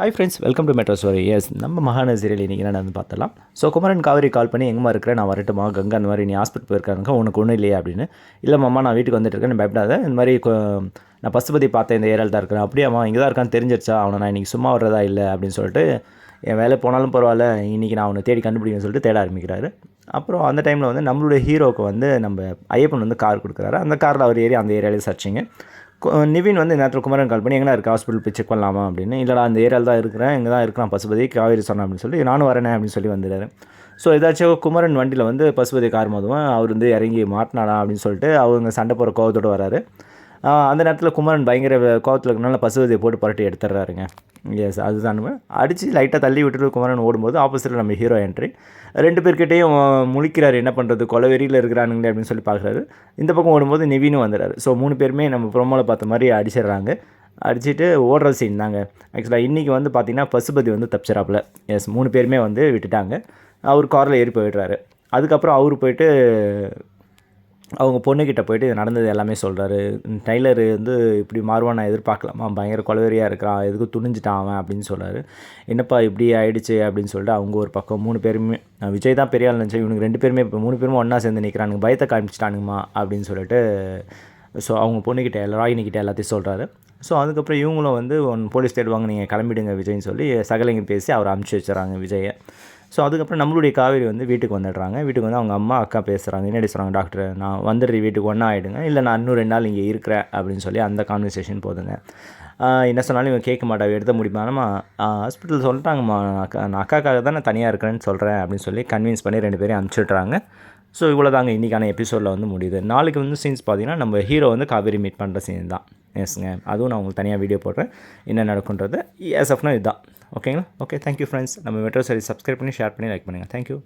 Hi friends welcome to metro story yes நம்ம மகான serial இன்றைக்கி என்ன பார்த்தலாம் ஸோ குமரன் காவேரி கால் பண்ணி எங்கம்மா இருக்கிறேன் நான் வரட்டுமா? கங்கா அந்த மாதிரி நீ ஹாஸ்பிட்டல் போயிருக்காங்க உனக்கு ஒன்றும் இல்லையா? அப்படின்னு. இல்லை மாமா நான் வீட்டுக்கு வந்துட்டு இருக்கேன் பயப்படாத. இந்த மாதிரி நான் பசுபதி பார்த்தேன் இந்த ஏரியாவில் தான் இருக்கிறேன். அப்படியே அவன் இங்கே தான் இருக்கான்னு தெரிஞ்சிருச்சா? அவனை நான் இன்றைக்கி சும்மா வர்றதா இல்லை? அப்படின்னு சொல்லிட்டு என் வேலை போனாலும் பரவாயில்ல இன்றைக்கி நான் அவனை தேடி கண்டுபிடிக்கணும்னு சொல்லிட்டு தேட ஆரம்பிக்கிறாரு. அப்புறம் அந்த டைமில் வந்து நம்மளுடைய ஹீரோவுக்கு வந்து நம்ம ஐயப்பன் வந்து கார் கொடுக்குறாரு. அந்த காரில் அவர் ஏறி அந்த ஏரியாவிலே சர்ச்சிங்க நிவின் வந்து நேரத்தில் குமரன் கால் பண்ணி எங்கே இருக்க? ஹாஸ்பிட்டல் போய் செக் பண்ணலாமா? அப்படின்னு. இல்லைடா அந்த ஏரியாவில் தான் இருக்கிறேன். இங்கே தான் இருக்கிறான். பசுபதி காவேரி சொன்னேன் அப்படின்னு சொல்லி நானும் வரேனே அப்படின்னு சொல்லி வந்துடுறாரு. ஸோ ஏதாச்சும் குமரன் வண்டியில் வந்து பசுபதி கார் மோதுவன். அவர் வந்து இறங்கி மாட்டினாடா அப்படின்னு சொல்லிட்டு அவங்க சண்டை போகிற கோவத்தோடு வராரு. அந்த நேரத்தில் குமரன் பயங்கர கோவத்தில் இருக்கனால பசுபதியை போட்டு புரட்டி எடுத்துடுறாருங்க எஸ் அதுதான் அடித்து லைட்டாக தள்ளி விட்டுட்டு குமரன் ஓடும்போது ஆப்போசிட்டில் நம்ம ஹீரோ என்ட்ரி ரெண்டு பேர்கிட்டையும் முழிக்கிறாரு என்ன பண்ணுறது கொலவெறியில் இருக்கிறானுங்களே அப்படின்னு சொல்லி பார்க்குறாரு இந்த பக்கம் ஓடும்போது நிவினும் வந்துடுறாரு ஸோ மூணு பேருமே நம்ம ப்ரோமோவில் பார்த்த மாதிரி அடிச்சிடுறாங்க. அடிச்சுட்டு ஓடுற சீன் தாங்க. ஆக்சுவலாக இன்றைக்கி வந்து பார்த்திங்கன்னா பசுபதி வந்து தப்பிச்சிடாப்புல. எஸ் மூணு பேருமே வந்து விட்டுட்டாங்க. அவர் காரில் ஏறி போயிடுறாரு. அதுக்கப்புறம் அவர் போயிட்டு அவங்க பொண்ணுக்கிட்ட போயிட்டு இது நடந்தது எல்லாமே சொல்கிறாரு டைலர் வந்து இப்படி மாறுவான் நான் எதிர்பார்க்கலாமா பயங்கர கொலவெறியாக இருக்கிறான். எதுக்கு துணிஞ்சிட்டான் அவன் அப்படின்னு சொல்கிறாரு என்னப்பா இப்படி ஆயிடுச்சு அப்படின்னு சொல்லிட்டு அவங்க ஒரு பக்கம் மூணு பேருமே விஜய் தான் பெரிய ஆள் நினச்சேன் இவனுக்கு ரெண்டு பேருமே இப்போ மூணு பேரும் ஒன்றா சேர்ந்து நிற்கிறானுங்க பயத்தை காமிச்சிட்டானுங்கம்மா அப்படின்னு சொல்லிட்டு ஸோ அவங்க பொண்ணுக்கிட்ட எல்லா ராகினிக்கிட்ட எல்லாத்தையும் சொல்கிறாரு ஸோ அதுக்கப்புறம் இவங்களும் வந்து ஒன் போலீஸ் தேடுவாங்க நீங்கள் கிளம்பிடுங்க விஜய்னு சொல்லி சகலைங்க பேசி அவர் அமுச்சு வச்சுறாங்க விஜயை ஸோ அதுக்கப்புறம் நம்மளுடைய காவேரி வந்து வீட்டுக்கு வந்துடுறாங்க. வீட்டுக்கு வந்து அவங்க அம்மா அக்கா பேசுகிறாங்க என்னடி சொல்கிறாங்க டாக்டர் நான் வந்துடுறேன் வீட்டுக்கு ஒன்றா ஆகிடுங்க இல்லை நான் இன்னும் ரெண்டு நாள் இங்கே இருக்கிறேன் அப்படின்னு சொல்லி அந்த கான்வர்சேஷன் போதுங்க. என்ன சொன்னாலும் இவன் கேட்க மாட்டா எடுத்த முடியுமானம்மா ஹாஸ்பிட்டல் சொல்லிட்டாங்கம்மா. நான் அக்கா நான் அக்காக்காக தான் நான் தனியாக இருக்கிறேன்னு சொல்கிறேன் அப்படின்னு சொல்லி கன்வின்ஸ் பண்ணி ரெண்டு பேரையும் அனுப்பிச்சிட்றாங்க. ஸோ இவ்வளோ தாங்க இன்றைக்கான எபிசோடில் வந்து முடியுது. நாளைக்கு வந்து சீன்ஸ் பார்த்தீங்கன்னா நம்ம ஹீரோ வந்து காவேரி மீட் பண்ணுற சீன் தான். எஸ்ங்க அதுவும் நான் உங்களுக்கு தனியாக வீடியோ போடுறேன். என்ன நடக்குன்றது எஸ் ஆஃப்னா இதுதான். ஓகேங்களா ஓகே தேங்க்யூ ஃப்ரெண்ட்ஸ் நம்ம மெட்ரோ சரி சப்ஸ்கிரைப் பண்ணி ஷேர் பண்ணி லைக் பண்ணுங்கள் தேங்க்யூ